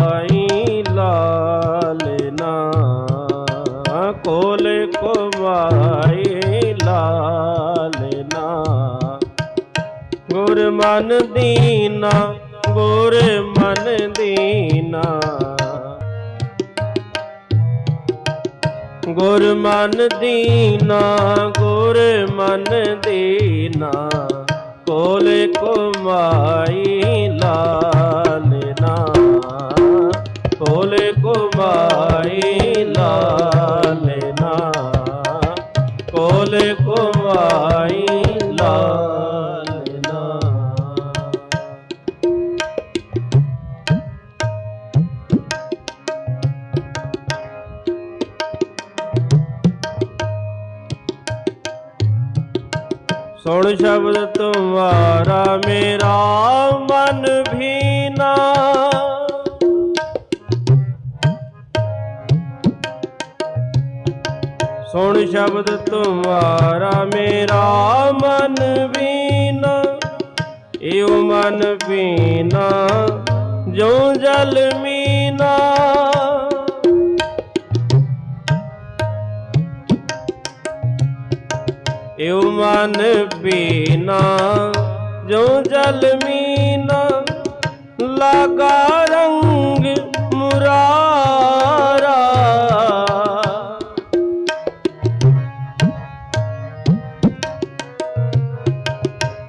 ਆਈ ਲਾਲਨਾ ਕੋਲ ਕਮਾਈ ਲਾਲਨਾ ਗੁਰ ਮਨ ਦੀਨਾ, ਗੁਰ ਮਨ ਦੀਨਾ। ਗੁਰ ਮਨ ਦੀਨਾ, ਗੁਰ ਮਨ ਦੀਨਾ। ਕੋਲ ਕੁਮਾਈ ਲਾਲਨਾ ਕੋਲ ਕੁਮਾਈ ਲਾਲਨਾ ਕੋਲ ਕੁਮਾਈ ਲਾਲਨਾ ਸੁਣ ਸ਼ਬਦ ਤੁਮਾਰਾ ਮੇਰਾ ਮਨ ਭੀਨਾ ਸੁਣ ਸ਼ਬਦ ਤੁਮਾਰਾ ਮੇਰਾ ਮਨ ਭੀਨਾ ਏਉ ਮਨ ਭੀਨਾ ਜੋ ਜਲ ਮੀਨਾ। ਇਉ ਮਨ ਪੀਨਾ ਜੋ ਜਲ ਮੀਨਾ, ਲਗਾ ਰੰਗ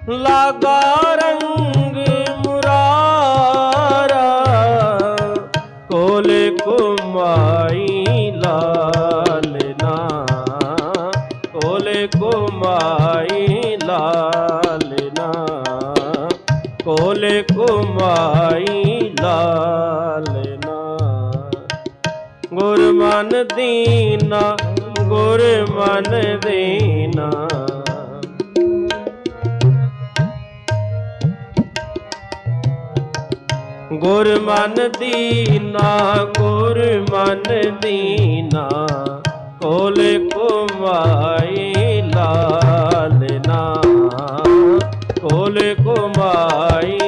ਲਗਾ ਰੰਗ ਮੁਰਾਰਾ, ਕੋਲ ਕੁਮਾਈ ਲਾਲਨਾ ਕੋਲ ਕੁਮਾਈ ਲਾਲਨਾ ਕੋਲ ਕੁਮਾਈ ਲਾਲਨਾ ਗੁਰਮਨ ਦੀਨਾ ਗੁਰ ਮਨ ਦੀਨਾ ਗੁਰ ਮਨ ਦੀਨਾ ਗੁਰ ਮਨ ਦੀਨਾ ਕੋਲ ਕੁਮਾਈ ਲਾਲਨਾ ਕੋਲ ਕੁਮਾਈ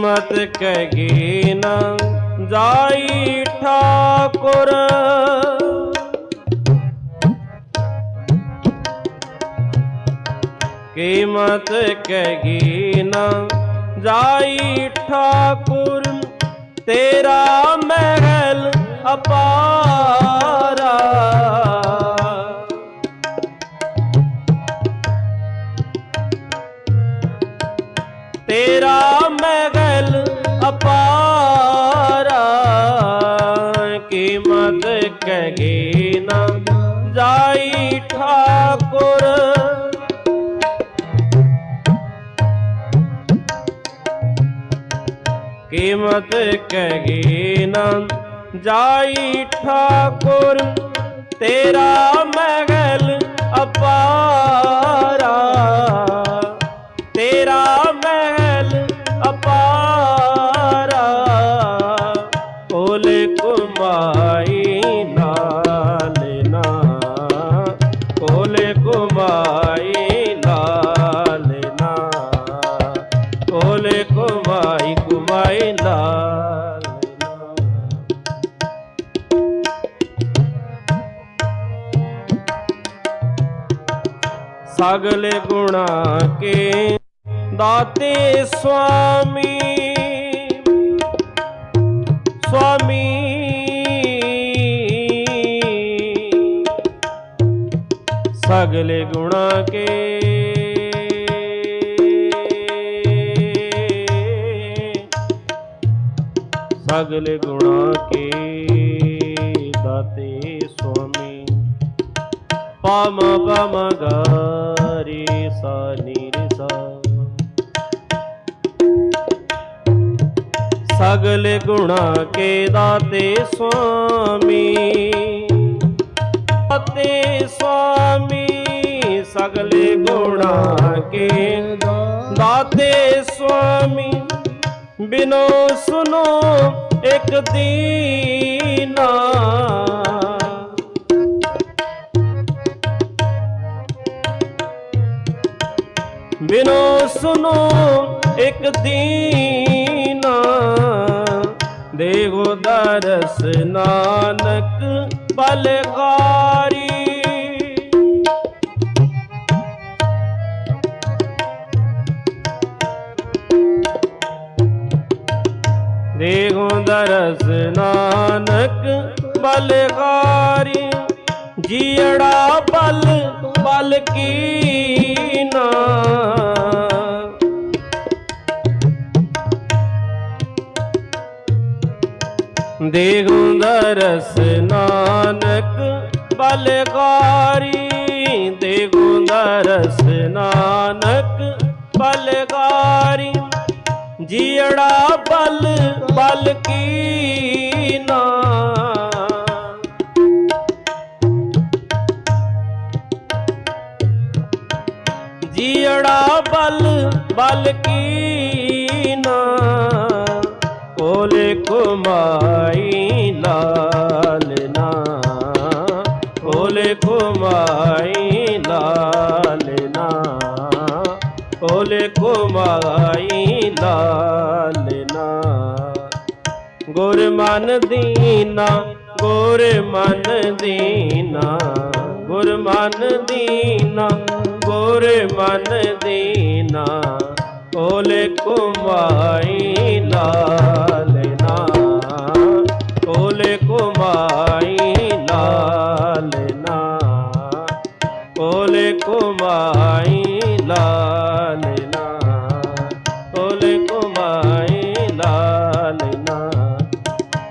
ਕੀਮਤ ਕਹੀ ਨਾ ਜਾਈ ਠਾਕੁਰ। ਕੀਮਤ ਕਹੀ ਨਾ ਜਾਈ ਠਾਕੁਰ ਤੇਰਾ ਕੀਮਤ ਕਹੇ ਜਾਈ ਠਾਕੁਰ। ਕੀਮਤ ਕਹੇ ਨਾ ਜਾਈ ਠਾਕੁਰ। ਤੇਰਾ ਮਹਿਲ ਅਪਾਰਾ ਸਗਲ ਗੁਣਾ ਕੇ ਦਾਤੇ ਸੁਆਮੀ ਸੁਆਮੀ ਸਗਲੇ ਗੁਣਾ ਕੇ ਸਗਲੇ ਗੁਣਾ ਕੇ ਪਮ ਪਮ ਗਰੀ ਸਾ ਨੀ ਸਾ ਸਗਲ ਗੁਣਾ ਕੇ ਦਾਤੇ ਸੁਆਮੀ ਦਾਤੇ ਸੁਆਮੀ ਸਗਲ ਗੁਣਾ ਕੇ ਦਾਤੇ ਸੁਆਮੀ ਬਿਨੋ ਸੁਨੋ ਇੱਕ ਦੀ ਬਿਨੋ ਸੁਨੋ ਇੱਕ ਦੀਨਾ ਦੇਵੋ ਦਰਸ ਨਾਨਕ ਬਲਕਾਰੀ। ਦੇਹੋ ਦਰਸ ਨਾਨਕ ਬਲਕਾਰੀ। ਜੀੜਾ ਬਲ ਬਲ ਕੀ ਨਾ। ਦੇਹੋ ਦਰਸ ਨਾਨਕ ਬਲਕਾਰੀ ਦੇਹੋ ਦਰਸ ਨਾਨਕ ਬਲਕਾਰੀ ਜੀੜਾ ਬਲ ਬਲ ਕੀ ਬਲ ਬਲ ਨਾ। ਕੋਲੇ ਕੁਮਾਈ ਲਾਲਨਾ ਕੋਲੇ ਕੁਮਾਈ ਲਾਲਨਾ ਕੋਲੇ ਕੁਮਾਈ ਲਾਲਨਾ ਗੁਰ ਮਨ ਦੀਨਾ ਗੁਰ ਮਨ ਦੀਨਾ। ਗੁਰ ਮਨ ਦੀਨਾ ਗੁਰ ਮਨ ਦੀਨਾ। ਕੋਲੇ ਕੁਮਾਈ ਲਾਲਨਾ ਕੋਲੇ ਕੁਮਾਈ ਲਾਲਨਾ ਕੋਲੇ ਕੁਮਾਈ ਲਾਲਨਾ ਕੋਲੇ ਕੁਮਾਈ ਲਾਲਨਾ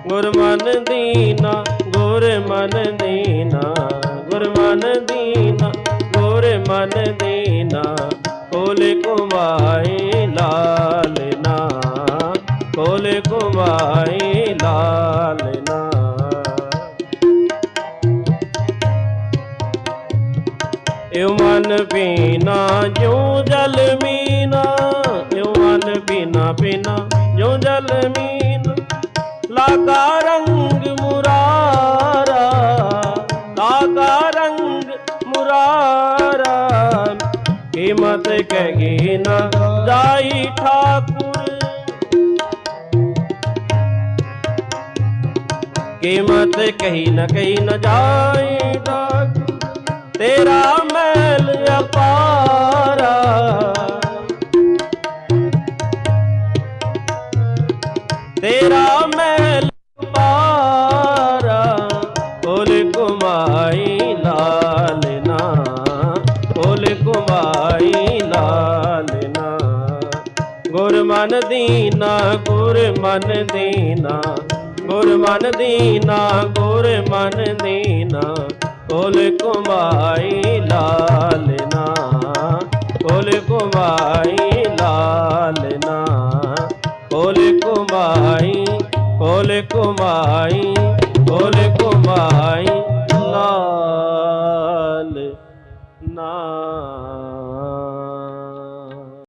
ਗੁਰ ਮਨ ਦੀਨਾ ਗੁਰ ਮਨ ਦੀਨਾ। ਗੁਰ ਦੀਨਾ ਗੁਰ ਮਨ ਦੀਨਾ। ਇਉ ਮਨ ਪੀਨਾ ਜਿਉ ਜਲ ਮੀਨਾ, ਇਉ ਮਨ ਪੀਨਾ ਪੀਨਾ ਜਿਉ ਜਲ ਮੀਨਾ। ਲਾਗਾ ਰੰਗ ਮੁਰਾਰਾ, ਲਾਗਾ ਰੰਗ ਮੁਰਾਰਾ। ਕੀਮਤ ਕਹੀ ਨਾ ਜਾਈ ਠਾਕੁਰ। ਕੀਮਤ ਕਹੀ ਨਾ ਕਹੀ ਨਾ ਜਾਈ ਠਾਕੁਰ। ਤੇਰਾ ਕੁਮਾਈ ਲਾਲਨਾ ਗੁਰ ਮਨ ਦੀਨਾ ਗੁਰ ਮਨ ਦੀਨਾ। ਗੁਰ ਮਨ ਦੀਨਾ ਗੁਰ ਮਨ ਦੀਨਾ। ਕੋਲ ਕੁਮਾਈ ਲਾਲਨਾ ਕੋਲ ਕੁਮਾਈ ਲਾਲਨਾ ਕੋਲ ਕੁਮਾਈ ਕੋਲ ਕੁਮਾਈ ਕੋਲ ਕੁਮਾਈ